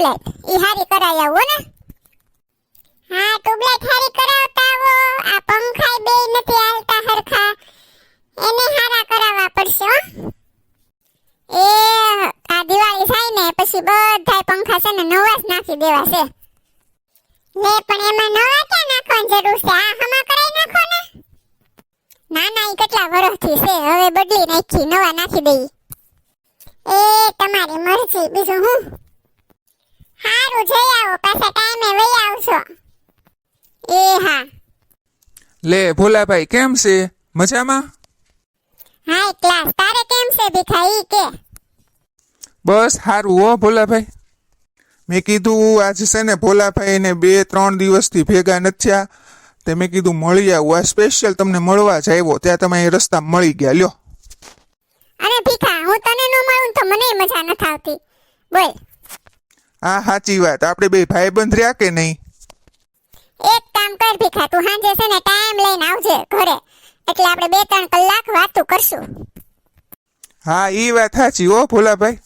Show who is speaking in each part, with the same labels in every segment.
Speaker 1: Tube light ઈ હારી કરાઈ આવો ને. હા ટ્યુબલાઇટ હારી કરાવતા આવો આ પંખાય બે નથી હાલતા હરખા. એને હારા કરાવવા પડશે એ, આ દિવાળી થાય ને, પછી બધાય પંખા છે ને નવા જ નાખી દેવા છે. લે પણ એમાં નવા ક્યાં નાખવાની જરૂર છે? આ હમા કરાઈ નાખો ને. ના ના ઈ કેટલા વર્ષથી છે, હવે બદલી નાખી, નવા નાખી દઈ. એ, તમારી મરજી. બીજું હું? હારું જઈ આવો પાછા ટાઈમે વહી આવશો એ હા.
Speaker 2: લે ભોલાભાઈ કેમ છે? મજામાં?
Speaker 1: હાય ક્લાસ તારે કેમ છે ભીખાઈ કે.
Speaker 2: બસ સારું હો ભોલાભાઈ. મેં કીધું આજે છે ને ભોલાભાઈ ને બે ત્રણ દિવસથી ભેગા નથી થયા. તે મેં કીધું મળી આવું. આ સ્પેશિયલ તમને મળવા જ આવ્યો. ત્યાં તમે એ રસ્તા મળી ગયા લ્યો.
Speaker 1: અરે ભીખા હું તને ન મળું તો મને મજા નથી આવતી. બોલ.
Speaker 2: આ સાચી વાત. આપણે બે ભાઈબંધ રહ્યા કે નહીં?
Speaker 1: એક કામ કર ભીખા તું હાંજે છે ને ટાઈમ લઈને આવજે ઘરે. એટલે આપણે બે ત્રણ કલાક વાતું કરશું.
Speaker 2: હા એ વાત સાચી હો ભોલાભાઈ.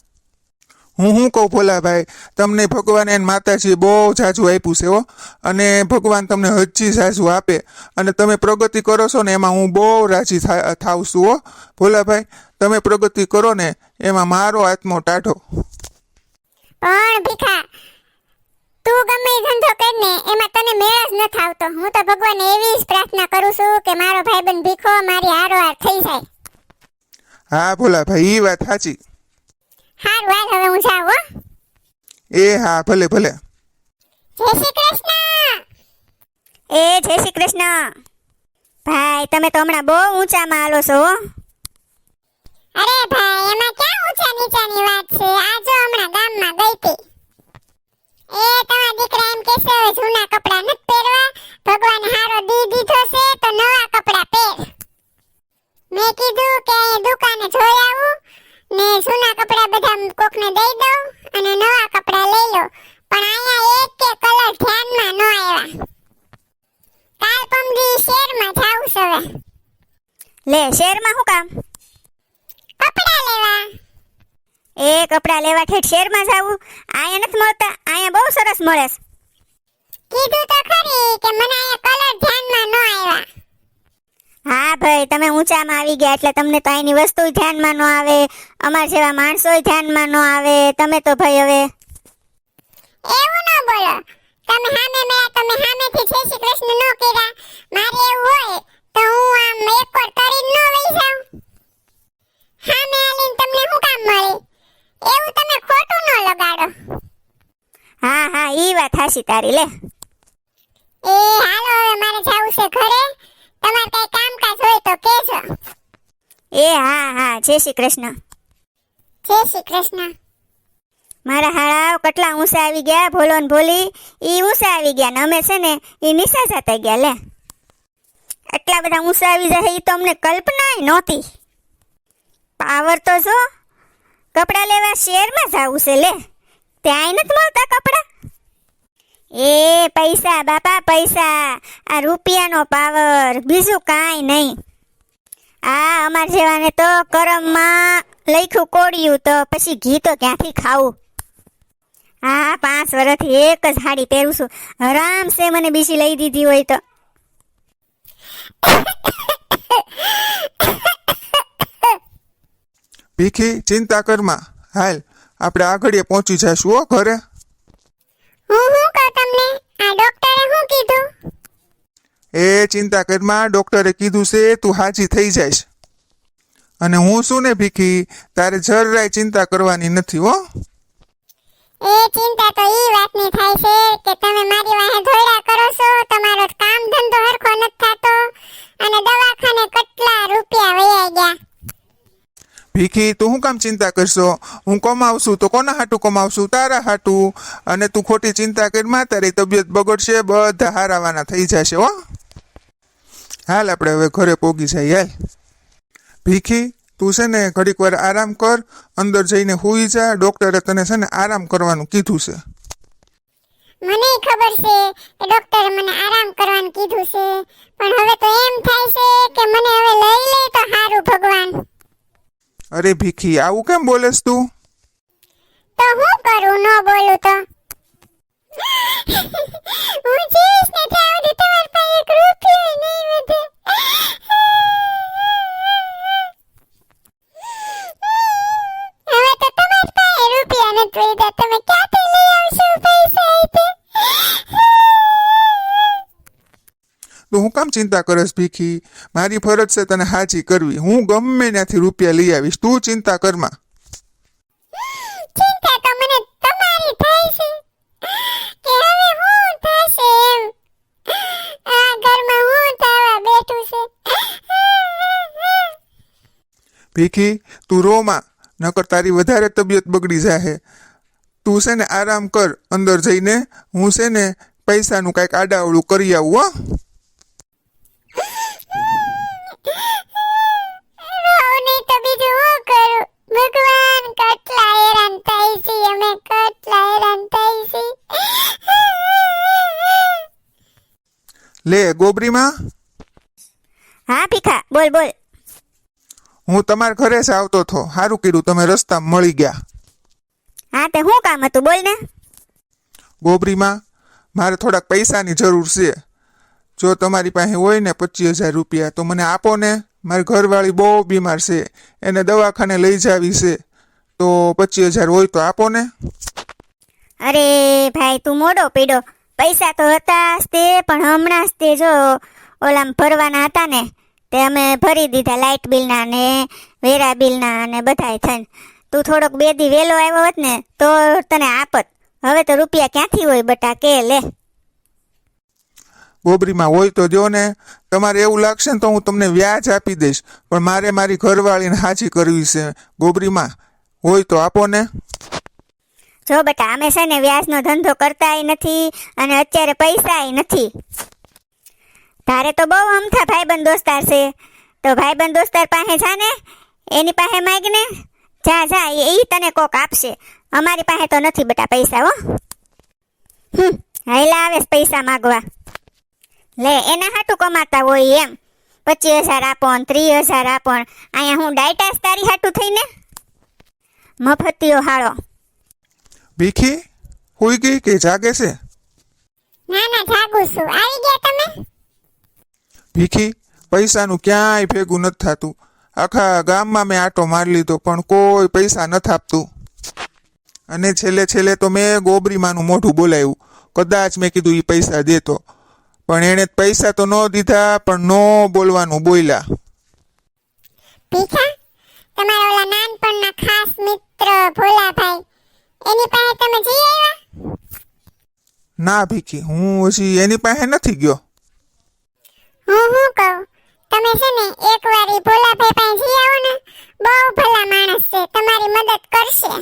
Speaker 2: હું શું કહું ભોલાભાઈ? તમને ભગવાન એને માતાજીએ બહુ જાજુ આપ્યું છે હો. અને ભગવાન તમને હજી જાજુ આપે. અને તમે પ્રગતિ કરો છો ને એમાં હું બહુ રાજી થા- થાઉં છું હો. ભોલાભાઈ તમે પ્રગતિ કરો ને એમાં મારો આત્મો ટાઢો.
Speaker 1: પણ ભીખા તું ગમે ધંધો કર એમાં તને મેળ જ નથી આવતો. હું તો ભગવાન એવી જ પ્રાર્થના કરું છું કે મારો ભાઈબંધ ભીખો મારી હારોહાર થઈ જાય.
Speaker 2: હા ભોલાભાઈ એ વાત સાચી.
Speaker 1: હારું હાલ હવે હું જાઉં હો.
Speaker 2: એ હા ભલે ભલે.
Speaker 1: જય શ્રી કૃષ્ણ.
Speaker 3: એ જય શ્રી કૃષ્ણ. ભાઈ તમે તો હમણાં બહુ ઊંચામાં હાલો છો હો.
Speaker 1: અરે ભાઈ એમાં ક્યાં ઊંચા નીચાની વાત છે. આ જૂના કપડાં નથી ભગવાને હારો દી દીધો તો નવા કપડાં પહેર. મેં કીધું કે દુકાને જોઈ ને જૂના કપડાં બધા કોકને દઈ દઉં અને નવા કપડાં લઈ લો પણ અહીંયા એક કલર ધ્યાનમાં ન આવ્યા. કાલ પમદી શેરમાં જાવું છે હવે.
Speaker 3: લે શહેરમાં શું કામ
Speaker 1: કપડાં લેવા
Speaker 3: એ કપડાં લેવા ઠેઠ શહેરમાં જાવું. અહીંયા નથી મળતા અહીંયા બહુ સરસ મળે છે.
Speaker 1: કીધું તો ખરી કે મને આયા કલર ધ્યાનમાં ન આવ્યા.
Speaker 3: હા ભાઈ તમે ઊંચામાં આવી ગયા એટલે તમને તો અહીંની વસ્તુ ધ્યાનમાં ન આવે. અમાર જેવા માણસો ધ્યાનમાં ન આવે. તમે તો ભાઈ હવે
Speaker 1: એવું ન બોલો. તમે સામે મેળા તમે સામેથી જય શ્રી કૃષ્ણ ન કર્યા. મારે એવું હોય તો હું આમ એકવાર કરીને ન વહી જાઉં. સામે આલીને તમને શું કામ મળે? એવું તમે ખોટું ન લગાડો.
Speaker 3: હા હા ઈ વાત હાસી તારી લે.
Speaker 1: એ હાલો હવે મારે જવું છે ઘરે. તમારે કઈ કામકાજ હોય તો કહેજો.
Speaker 3: એ હા હા જય શ્રી કૃષ્ણ.
Speaker 1: જય શ્રી કૃષ્ણ.
Speaker 3: મારા હાળાઓ કેટલા ઊંસા આવી ગયા ભોલો ને ભોલી. ઈ ઊંસા આવી ગયા ને અમે છે ને ઈ નિશા જતા ગયા લે. એટલા બધા ઊંચા આવી જાય એ તો અમને કલ્પના નહોતી. પાવર તો જો કપડાં લેવા શેરમાં જવું છે લે? ત્યાં નથી મળતા કપડાં? એ પૈસા, બાપા, પૈસા. આ રૂપિયાનો પાવર. બીજું કાંઈ નહીં. આ અમાર જેવાને તો કરમમાં લખ્યું કોડિયું તો પછી ઘી તો ક્યાંથી ખાવું? હા પાંચ વર્ષથી એક જ સાડી પહેરું છું. આરામ સે મને બીજી લઈ દીધી હોય તો.
Speaker 2: ભીખી ચિંતા કરમાં હાલ આપણે આગળ પહોંચી જઈશું હો ઘરે.
Speaker 1: હું શું કહું તમને? આ ડોક્ટરે શું કીધું?
Speaker 2: એ ચિંતા કરમાં ડોક્ટરે કીધું છે તું હાજી થઈ જઈશ. અને હું શું ને ભીખી? તારે જરાય ચિંતા કરવાની નથી હો.
Speaker 1: એ ચિંતા તો ઈ વાતની થાય છે કે તમે મારી વાહે ધોળા કરો છો તમારો કામ ધંધો હરખો નથી થાતો. અને દવાખાને કેટલા રૂપિયા વયા ગયા.
Speaker 2: ભીખી, તું શું કામ ચિંતા કરશો? હું કમાવશું તો કોના હાટું કમાવશું તારા હાટું. અને તું ખોટી ચિંતા કરમાં તારી તબિયત બગડશે, બધા હારાવાના થઈ જશે, હો. હાલ આપણે હવે ઘરે પોગી જાય હાલ. ભીખી, તું છે ને ઘડીક વાર આરામ કર, અંદર જઈને હુઈ જા, ડોક્ટરે તને છે ને આરામ કરવાનું કીધું છે.
Speaker 1: મને ખબર છે ડોક્ટરે મને આરામ કરવાનું કીધું છે. પણ હવે તો એમ થાય છે કે મને હવે લઈ લે તો સારું ભગવાન
Speaker 2: અરે ભીખી, આવું કેમ બોલેસ તું?
Speaker 1: તો હું કરું? ન બોલું તો. હું જીવીશ ને નથી વધ્યા તમે ક્યાંથી લઈ આવશો પૈસા આપે
Speaker 2: તો હું કામ ચિંતા કરસ ભીખી? મારી ફરજ છે તને હાજી કરવી. હું ગમે ત્યાંથી રૂપિયા લઈ આવીશ. તું ચિંતા કરમાં
Speaker 1: ચિંતા તો મને તમારી થાય છે. કે હવે હું થશે એમ? આ ઘરમાં હું થવા બેઠું છે.
Speaker 2: ભીખી તું રોમાં નકર તારી વધારે તબિયત બગડી જાહે. તું છે ને આરામ કર. અંદર જઈને હું છે ને પૈસાનું કાંઈક આડાવડું કરી આવું હો
Speaker 1: રોવ નહીં તો બીજું હું કરું ભગવાન કેટલા હેરાન થાય છે અમે કેટલા હેરાન થાય
Speaker 2: લે ગોબરીમાં.
Speaker 3: હા ભીખા બોલ બોલ.
Speaker 2: હું તમારા ઘરે જ આવતો હતો સારું કીધું તમે રસ્તા મળી ગયા.
Speaker 3: હા તે શું કામ હતું બોલ ને.
Speaker 2: ગોબરીમાં મારે થોડાક પૈસાની જરૂર છે. જો તમારી પાસે હોય ને પચીસ હજાર રૂપિયા તો મને આપો ને. મારી ઘરવાળી બહુ બીમાર છે. એને દવાખાને લઈ જાવી છે. તો પચીસ હજાર હોય તો આપો ને.
Speaker 3: અરે ભાઈ, તું મોડો પીડો. પૈસા તો હતા તે, પણ હમણાં જ તે જો ઓલામ ભરવાના હતા ને, તે અમે ભરી દીધા લાઇટ બિલના ને વેરા બિલના ને બધાય થઈને. તું થોડોક બે દી વહેલો આવ્યો હોત ને, તો તને આપત. હવે તો રૂપિયા ક્યાંથી હોય બટા, કે લે.
Speaker 2: ગોબરીમાં હોય તો જો ને, તમારે એવું લાગશે ને તો હું તમને વ્યાજ આપી દઈશ. પણ મારે મારી ઘરવાળીને હાજી કરવી છે ગોબરીમાં. હોય તો આપો ને.
Speaker 3: જો બેટા, અમે છે ને વ્યાજનો ધંધો કરતાય નથી અને અત્યારે પૈસાય નથી. તારે તો બહુ અમથા ભાઈબંધ દોસ્તાર છે. તો ભાઈબંધ દોસ્તાર પાસે જા ને, એની પાસે માગ ને. જા જા, એ તને કોક આપશે. અમારી પાસે તો નથી બેટા પૈસા, હો. હમ હાઈલા આવે પૈસા માગવા. લે એના હાટું કમાતા હોય એમ. પચીસ હજાર આપો ને ત્રીસ હજાર આપો અહીંયા હું ડાયટાસ તારી હાટું થઈને? મફતીઓ હાળો.
Speaker 2: ભીખી? હોઈ ગઈ કે જાગે છે?
Speaker 1: ના ના જાગું છું. આવી ગયા તમે?
Speaker 2: ભીખી પૈસાનું ક્યાંય ભેગું નથી થતું. આખા ગામમાં મેં આટો મારી લીધો પણ કોઈ પૈસા નથી આપતું. અને છેલ્લે છેલ્લે તો મેં ગોબરીમાનું મોઢું બોલાવ્યું કદાચ મેં કીધું એ પૈસા દેતો. પણ એણે પૈસા તો ન દીધા પણ નો બોલવાનું બોલ્યા.
Speaker 1: પીછા તમારા ઓલા નાનપણના ખાસ મિત્ર ભોલાભાઈ એની પાસે તમે જઈ આવ્યા?
Speaker 2: ના ભીખી હું હજી એની પાસે નથી ગયો.
Speaker 1: હું હું કહું? તમે છે ને એકવાર એ ભોલાભાઈ પાસે જઈ આવો ને બહુ ભલા માણસ છે તમારી મદદ કરશે.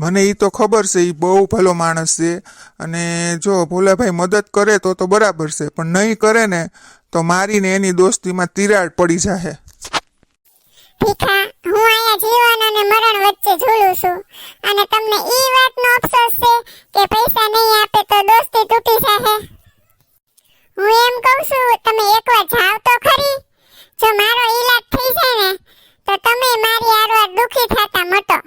Speaker 2: મને એ તો ખબર છે એ બહુ ભલો માણસ છે. અને જો ભોલાભાઈ મદદ કરે તો તો બરાબર છે, પણ નહીં કરે ને તો મારીને એની દોસ્તીમાં તિરાડ પડી જાહે.
Speaker 1: ભીખા, હું અહીંયા જીવન અને મરણ વચ્ચે ઝૂલું છું. અને તમને ઈ વાતનો અફસોસ છે કે પૈસા નહીં આપે તો દોસ્તી તૂટી જશે હું એમ કહું છું, તમે એકવાર જાવ તો ખરી. મારો ઈલાજ થઈ જાય મારી આરવાર દુખી થતા મટો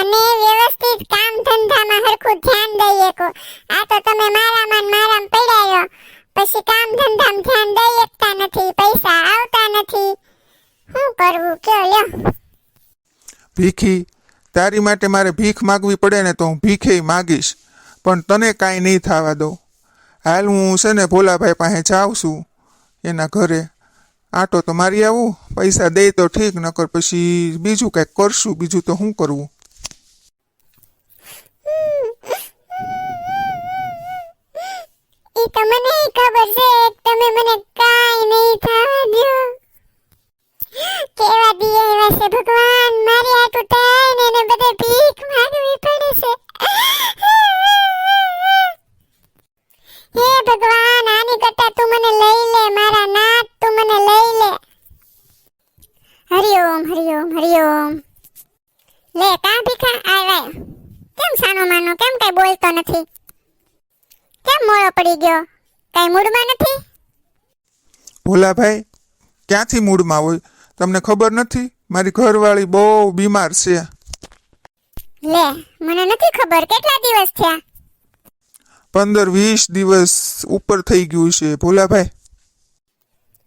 Speaker 1: અને વ્યવસ્થિત કામ ધંધામાં હરખું ધ્યાન દઈ શકો આ તો તમે મારામાં મારામાં પડ્યા પછી કામ ધંધામાં ધ્યાન દઈ શકતા નથી, પૈસા આવતા નથી. શું કરવું? કયો લ્યો.
Speaker 2: ભીખી, તારી માટે મારે ભીખ માગવી પડે ને તો હું ભીખે માગીશ. પણ તને કાંઈ નહીં થવા દઉં. હાલ હું છે ને ભોલાભાઈ પાસે જાઉં છું, એના ઘરે. આટો તો મારી આવું. પૈસા દે તો ઠીક, નકર પછી બીજું કંઈક કરશું. બીજું તો શું કરવું?
Speaker 1: ઈ તો મને ખબર છે, તમે મને કાઈ નહીં થવા દો કેવા દી આવ્યા છે ભગવાન, મારી આટું થાય ને બધે ભીખ માંગવી પડે છે હે ભગવાન આની કરતા તું મને લઈ નથી કેમ મોળો પડી ગયો કઈ મૂડમાં નથી
Speaker 2: ભોલાભાઈ ક્યાંથી મૂડમાં હોય? તમને ખબર નથી? મારી ઘરવાળી બહુ બીમાર છે.
Speaker 1: લે મને નથી ખબર કેટલા દિવસ થયા?
Speaker 2: પંદર વીસ દિવસ ઉપર થઈ ગયું છે. ભોલાભાઈ.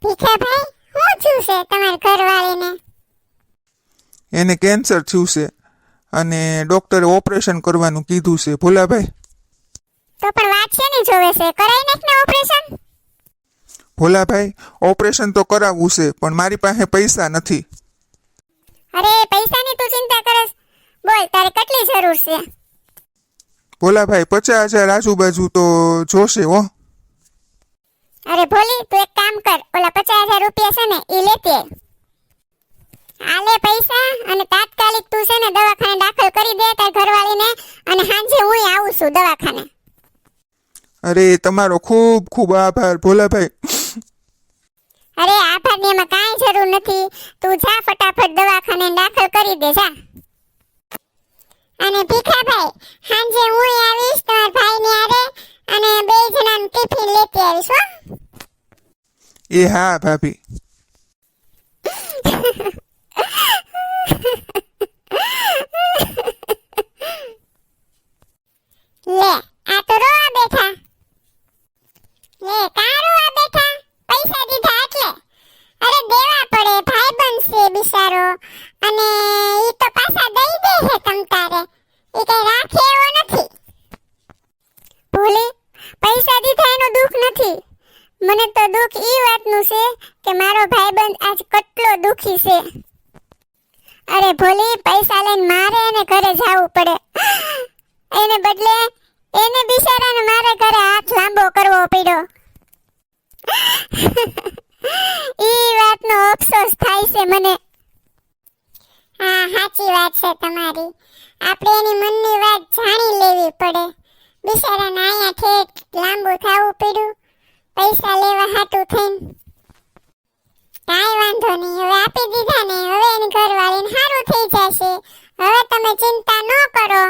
Speaker 1: ભીખાભાઈ શું થયું છે તમારી ઘરવાળીને?
Speaker 2: એને કેન્સર થયું છે અને ડોક્ટરે ઓપરેશન કરવાનું કીધું છે. ભોલાભાઈ.
Speaker 1: તો પણ વાત છે ને જોવે છે? કરાઈ નાખ ને ઓપરેશન?
Speaker 2: ભોલાભાઈ ઓપરેશન તો કરાવવું છે પણ મારી પાસે પૈસા નથી.
Speaker 1: અરે પૈસાની તું ચિંતા કરસ. બોલ તારે કેટલી જરૂર છે?
Speaker 2: ભોલાભાઈ પચાસ હજાર આજુબાજુ તો જોશે હો.
Speaker 1: અરે ભોલી તું એક કામ કર. ઓલા પચાસ હજાર રૂપિયા છે ને એ લેતી. આલે પૈસા અને તાત્કાલિક તું છે ને દવાખાને દાખલ કરી દે તાર ઘરવાળીને અને સાંજે હું આવું છું દવાખાને.
Speaker 2: અરે તમારો ખૂબ ખૂબ આભાર ભોલાભાઈ.
Speaker 1: અરે આભારની એમાં કાંઈ જરૂર નથી. તું જા ફટાફટ દવાખાને દાખલ કરી દે જા. અને ભીખાભાઈ સાંજે હું આવીશ તમારા ભાઈને આરે અને બે જણાનું ટિફિન લેતી આવીશ હો.
Speaker 2: એ હા ભાભી.
Speaker 1: લે આ તો રોવા બેઠા લે કાં રોવા બેઠા પૈસા દીધા એટલે અરે દેવા પડે ભાઈ બનશે બિચારો અને ઈ તો પાછા દઈ દે છે તમ તારે ઈ કઈ રાખે એવો નથી ભૂલી પૈસા દીધા એનું દુઃખ નથી મને તો દુઃખ ઈ વાતનું છે કે મારો ભાઈબંધ આજ કેટલો દુખી છે અરે ભોલી, પૈસા લઈને મારે એને ઘરે જવું પડે. એને બદલે એને બિચારાને મારે ઘરે હાથ લાંબો કરવો પડ્યો. ઈ વાતનો અફસોસ થાય છે મને. હા, સાચી વાત છે તમારી. આપણે એની મનની વાત જાણી લેવી પડે. બિચારાને અહીંયા ઠેઠ લાંબુ થવું પડ્યું. પૈસા લેવા હાટું થઈને. કાંઈ વાંધો નહીં. હવે આપી દીધા ને. હવે એની ઘરવાળીને સારું થઈ જશે. હવે તમે ચિંતા ન કરો.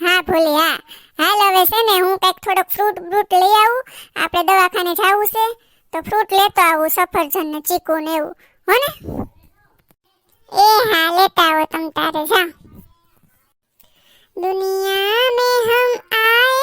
Speaker 1: હા, ભૂલી, હા. હાલ હવે છે ને હું કંઈક થોડોક ફ્રૂટ બ્રૂટ લઈ આવું. આપણે દવાખાને જવું છે. તો ફ્રૂટ લેતો આવું, સફરજન ને ચીકુ ને એવું. હો ને? એ હા, લેતા આવો તમ તારે જા દુનિયા મે હમ આય